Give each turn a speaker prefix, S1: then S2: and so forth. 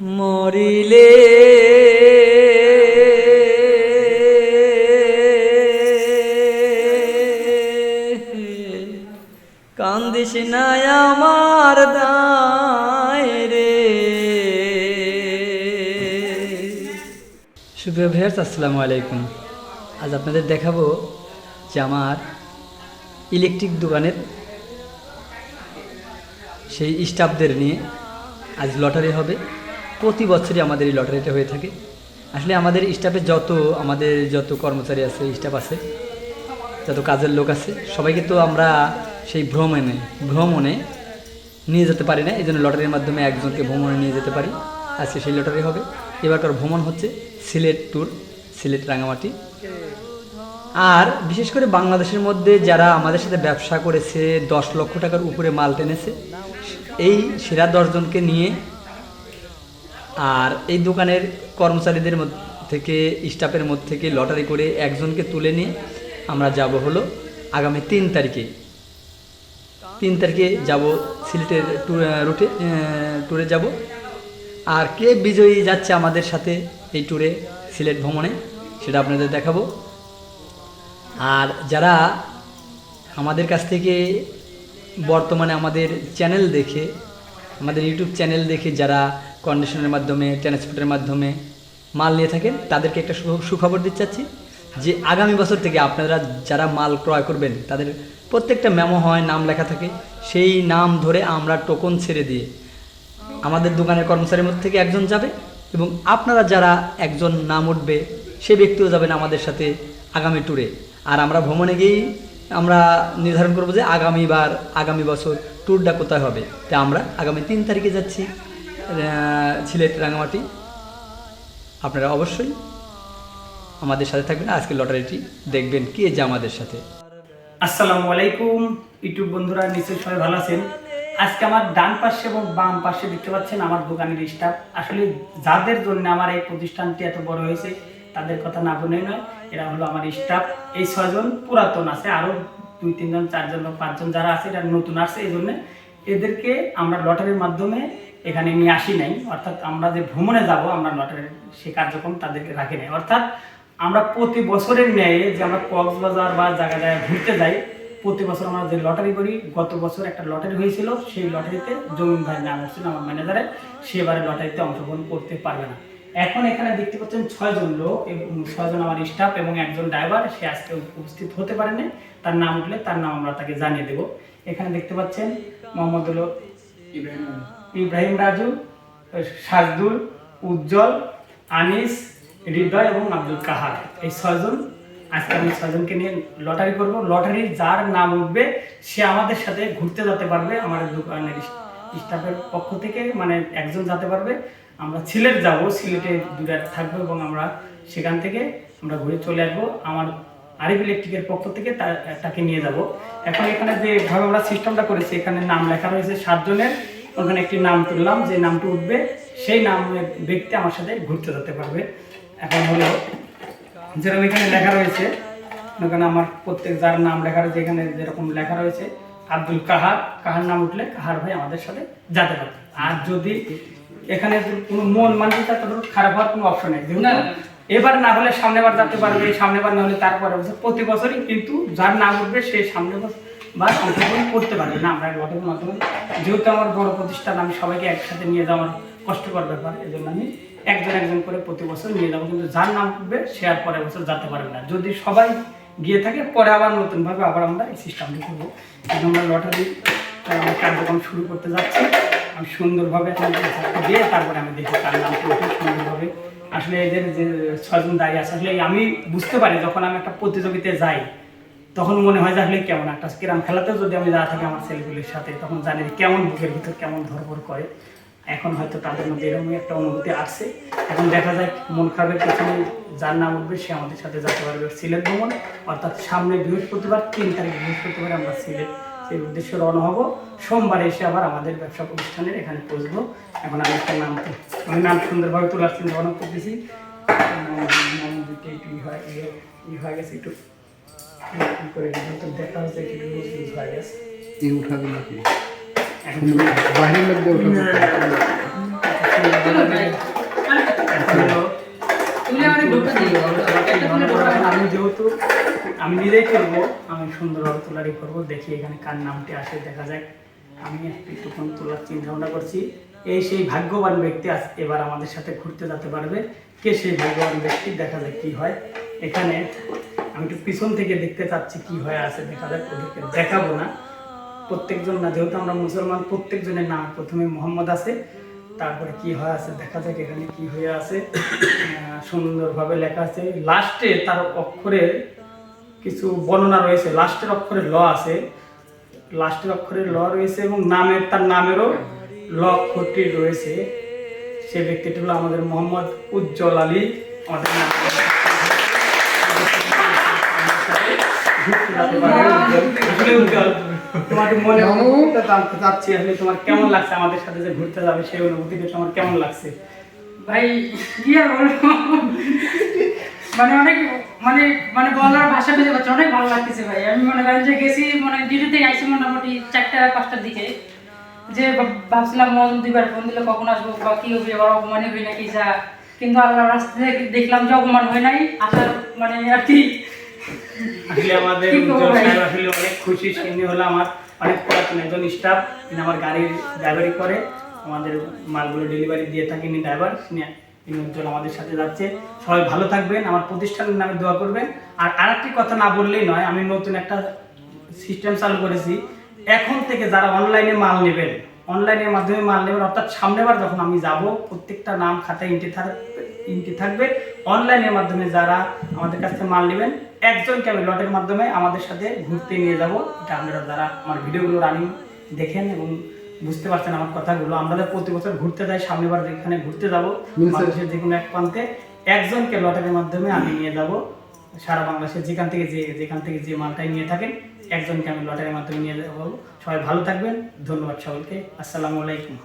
S1: মরিলে। কান্দিস আমার দায় রে সুপ্রিয় ভাইয়ার্স আসসালামু আলাইকুম। আজ আপনাদের দেখাবো যে আমার ইলেকট্রিক দোকানের সেই স্টাফদের নিয়ে আজ লটারি হবে। প্রতি বছরই আমাদের এই লটারিটা হয়ে থাকে। আসলে আমাদের স্টাফে যত, আমাদের যত কর্মচারী আছে স্টাফ আছে, যত কাজের লোক আছে, সবাইকে তো আমরা সেই ভ্রমণে ভ্রমণে নিয়ে যেতে পারি না। এই জন্য লটারির মাধ্যমে একজনকে ভ্রমণে নিয়ে যেতে পারি। আজকে সেই লটারি হবে। এবারকার ভ্রমণ হচ্ছে সিলেট ট্যুর সিলেট রাঙামাটি। আর বিশেষ করে বাংলাদেশের মধ্যে যারা আমাদের সাথে ব্যবসা করেছে, দশ লক্ষ টাকার উপরে মাল টেনেছে, এই সেরা দশজনকে নিয়ে আর এই দোকানের কর্মচারীদের মধ্য থেকে, স্টাফের মধ্যে থেকে লটারি করে একজনকে তুলে নিয়ে আমরা যাব হলো আগামী তিন তারিখে। তিন তারিখে যাব সিলেটের রুটে ট্যুরে যাব। আর কে বিজয়ী যাচ্ছে আমাদের সাথে এই ট্যুরে সিলেট ভ্রমণে, সেটা আপনাদের দেখাবো। আর যারা আমাদের কাছ থেকে বর্তমানে আমাদের চ্যানেল দেখে, আমাদের ইউটিউব চ্যানেল দেখে যারা কন্ডিশনের মাধ্যমে ট্রান্সপোর্টের মাধ্যমে মাল নিয়ে থাকেন। তাদেরকে একটা সুখবর দিতে চাচ্ছি যে আগামী বছর থেকে আপনারা যারা মাল ক্রয় করবেন, তাদের প্রত্যেকটা মেমো হয়, নাম লেখা থাকে। সেই নাম ধরে আমরা টোকন ছেড়ে দিয়ে আমাদের দোকানের কর্মচারীর মধ্যে থেকে একজন যাবে এবং আপনারা যারা একজন নাম উঠবে, সে ব্যক্তিও যাবেন আমাদের সাথে আগামী ট্যুরে আর আমরা ভ্রমণে গিয়েই আমরা নির্ধারণ করব যে আগামীবার, আগামী বছর ট্যুরটা কোথায় হবে। তা আমরা আগামী তিন তারিখে যাচ্ছি। সিলেট রাঙামাটি। আপনারা অবশ্যই আমাদের সাথে থাকবেন আজকে লটারিটি দেখবেন কে যে আমাদের সাথে।
S2: আসসালামু আলাইকুম, ইউটিউব বন্ধুরা, নিশ্চয়ই সবাই ভালো আছেন? আজকে আমার ডান পাশে এবং বাম পাশে দেখতে পাচ্ছেন আমার দোকানের স্টাফ আসলে যাদের জন্য আমার এই প্রতিষ্ঠানটি এত বড় হয়েছে, তাদের কথা না বলেই নয়, এরা হলো আমার স্টাফ এই ছয়জন পুরাতন আছে আরও দুই, তিনজন, চারজন বা পাঁচজন যারা আছে, এরা নতুন আসছে, এই জন্য এদেরকে আমরা লটারির মাধ্যমে এখানে নিয়ে আসি নাই। অর্থাৎ আমরা যে ভ্রমণে যাব, আমরা লটারির সে কার্যক্রম তাদেরকে রাখি নাই। অর্থাৎ আমরা প্রতি বছরের ন্যায় যে আমরা কক্সবাজার বা জায়গায় জায়গায় ঘুরতে যাই, প্রতি বছর আমরা যে লটারি করি, গত বছর একটা লটারি হয়েছিল, সেই লটারিতে জমিন ভাই নাম হচ্ছিল আমার ম্যানেজারে সেবারে লটারিতে অংশগ্রহণ করতে পারবে না। এখন এখানে দেখতে পাচ্ছেন ছয়জন লোক এবং ছয়জন আমার স্টাফ এবং একজন ড্রাইভার সে আজকে উপস্থিত হতে পারেনি। তার নাম উঠলে তার নাম আমরা তাকে জানিয়ে দেব। এখানে দেখতে পাচ্ছেন মোহাম্মদ হলো ইব্রাহিম রাজু। সাজদুল, উজ্জ্বল, আনিস, হৃদয় এবং আব্দুল কাহার। এই ছয়জন, আজকে আমি ছয়জনকে নিয়ে লটারি করব। লটারির যার নাম উঠবে, সে আমাদের সাথে ঘুরতে যেতে পারবে আমাদের দোকানের স্টাফের পক্ষ থেকে মানে একজন যেতে পারবে। আমরা সিলেট যাব, সিলেটে দূরে থাকব এবং আমরা সেখান থেকে আমরা ঘুরে চলে আসব। আমার আরিফ ইলেকট্রিকের পক্ষ থেকে তাকে নিয়ে যাব। এখন এখানে যে ভাবে আমরা সিস্টেমটা করেছি, এখানে নাম লেখা রয়েছে সাতজনের। ওখানে একটি নাম তুললাম, যে নামটি উঠবে, সেই নামের ব্যক্তি আমার সাথে ঘুরতে যেতে পারবে। এখন হলো, যেরকম এখানে লেখা রয়েছে ওখানে আমার প্রত্যেক যার নাম লেখা রয়েছে, এখানে যেরকম লেখা রয়েছে, আব্দুল কাহার। কাহার নাম উঠলে কাহার ভাই আমাদের সাথে যেতে পারবে আর যদি এখানে কোনো মন মানসিকতা খারাপ হওয়ার কোনো অপশন নেই। যেহেতু এবার না হলে সামনে বার যেতে পারবে সামনে বার না হলে তারপরে বছর প্রতি বছরই কিন্তু যার নাম উঠবে সে সামনে বার অংশগ্রহণ করতে পারবে। না, আমরা লটের মাধ্যমে, যেহেতু আমার বড় প্রতিষ্ঠান, আমি সবাইকে একসাথে নিয়ে যাওয়ার কষ্টকর ব্যাপার এই জন্য আমি একজন একজন করে প্রতি বছর নিয়ে যাব, কিন্তু যার নাম উঠবে সে আর পরের বছর যেতে পারবে না। যদি সবাই গিয়ে থাকে, পরে আবার নতুনভাবে আবার আমরা এই সিস্টেমটা করব। এই আমরা লটারি কার্যক্রম শুরু করতে যাচ্ছি। আমি সুন্দরভাবে দিয়ে তারপরে আমি দেখি তার নাম সুন্দরভাবে আসলে এদের যে ছয়জন দাঁড়িয়ে আছে, আসলে আমি বুঝতে পারি যখন আমি একটা প্রতিযোগিতায় যাই, তখন মনে হয় যে আসলে কেমন? একটা কিরাম খেলাতেও যদি আমি যা থাকি আমার ছেলেগুলির সাথে, তখন জানি কেমন বুকের ভিতর কেমন ধরপড় করে। এখন হয়তো তাদের মধ্যে এরকমই একটা অনুভূতি আসছে। এখন দেখা যায় মন খারাপের পেছনে যার নাম উঠবে, সে আমাদের সাথে যেতে পারবে। সিলেট ভ্রমণ, অর্থাৎ সামনে বৃহস্পতিবার, তিন তারিখ বৃহস্পতিবার আমরা সিলেট সেই উদ্দেশ্যে রওনা হব। সোমবার এসে আবার আমাদের ব্যবসা প্রতিষ্ঠানের এখানে পৌঁছবো। এখন আমি একটা নাম আমি নাম সুন্দরভাবে তোলার চিন্তা ভাবনা করতেছি। নাম দিতে একটু ই হয় ইয়ে- ই হয়ে গেছে একটু করে দেখা হচ্ছে একটু হয়ে গেছে।
S3: উঠাবে নাকি?
S2: এখন
S3: বাইরের লোক দিয়ে উঠাবে
S2: আমি নিজেই করব আমি সুন্দরভাবে তোলারি করব। দেখি এখানে কার নামটি আসে, দেখা যাক। আমি একটুক্ষণ তোলার করছি। এই সেই ভাগ্যবান ব্যক্তি আজ এবার আমাদের সাথে ঘুরতে যেতে পারবে। কে সেই ভাগ্যবান ব্যক্তি? দেখা যাক কি হয়। এখানে আমি একটু পিছন থেকে দেখতে চাচ্ছি কি হয়ে আছে। দেখা যাক ওদেরকে দেখাবো না। প্রত্যেকজন না, যেহেতু আমরা মুসলমান, প্রত্যেকজনের নাম প্রথমে মোহাম্মদ আছে। তারপরে কি হয় আছে, দেখা যাক এখানে কি হয়ে আছে। সুন্দরভাবে লেখা আছে। লাস্টে তার অক্ষরের কিছু বর্ণনা রয়েছে। লাস্টের অক্ষরে ল আছে। লাস্টের অক্ষরে ল রয়েছে এবং নামের, তার নামেরও ল অক্ষরটি রয়েছে। সে ব্যক্তিটি হলো আমাদের মোহাম্মদ উজ্জ্বল আলী। নাম মনে অনুভূতিটা জানতে চাচ্ছি আসলে তোমার কেমন লাগছে আমাদের সাথে যে ঘুরতে যাবে সেই অনুভূতিটা তোমার কেমন লাগছে?
S3: ভাই কি আর বলব? মানে অনেক মানে মানে বলার ভাষা খুঁজে পাচ্ছি অনেক ভালো লাগতেছে ভাই। আমি মনে করেন যে গেছি মানে ডিউটি থেকে আইসি মোটামুটি চারটা পাঁচটার দিকে। যে ভাবছিলাম মজন দুইবার ফোন দিলে কখন আসব বা কি হবে আবার অপমানে হই নাকি যা। কিন্তু আল্লাহ রাস্তা দেখলাম যে অপমান হয় নাই আসার মানে আর কি।
S2: আসলে আমাদের
S3: কি
S2: উজ্জ্বল সাহেব আসলে অনেক খুশি তিনি হলো আমার অনেক পুরাতন একজন স্টাফ তিনি আমার গাড়ির ড্রাইভারি করে আমাদের মালগুলো ডেলিভারি দিয়ে থাকেন ড্রাইভার তিনি উজ্জ্বল আমাদের সাথে যাচ্ছে। সবাই ভালো থাকবেন আমার প্রতিষ্ঠানের নামে দোয়া করবেন। আর আরেকটি কথা না বললেই নয় আমি নতুন একটা সিস্টেম চালু করেছি। এখন থেকে যারা অনলাইনে মাল নেবেন অনলাইনের মাধ্যমে মাল নেবেন অর্থাৎ সামনেবার যখন আমি যাব প্রত্যেকটা নাম খাতায় ইন্টি থাকবে ইন্টি থাকবে। অনলাইনের মাধ্যমে যারা আমাদের কাছ থেকে মাল নেবেন একজনকে আমি লটের মাধ্যমে আমাদের সাথে ঘুরতে নিয়ে যাব। এটা আপনারা যারা আমার ভিডিওগুলো রানিং দেখেন এবং বুঝতে পারছেন আমার কথাগুলো আমরা প্রতি বছর ঘুরতে যাই সামনেবার যেখানে ঘুরতে যাব যে কোনো এক প্রান্তে একজনকে লটারির মাধ্যমে আমি নিয়ে যাব। সারা বাংলাদেশের যেখান থেকে যে, যেখান থেকে যে মালটাই নিয়ে থাকেন, একজনকে আমি লটারির মাধ্যমে নিয়ে যাব। সবাই ভালো থাকবেন। ধন্যবাদ সকলকে। আসসালামু আলাইকুম।